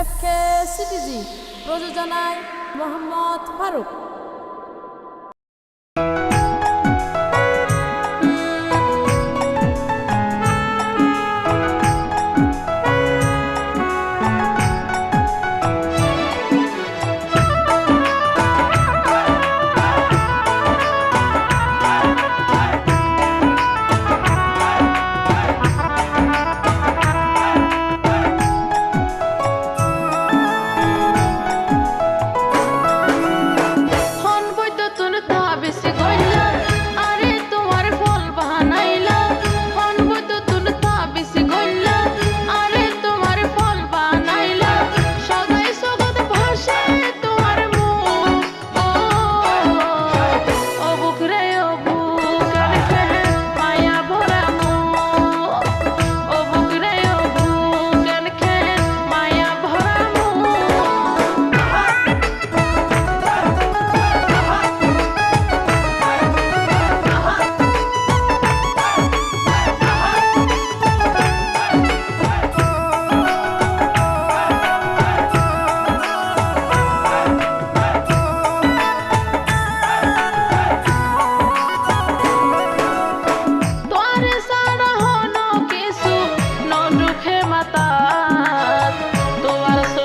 F কে CTG প্রযোজনায় মোহাম্মদ ফারুক।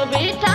তোমার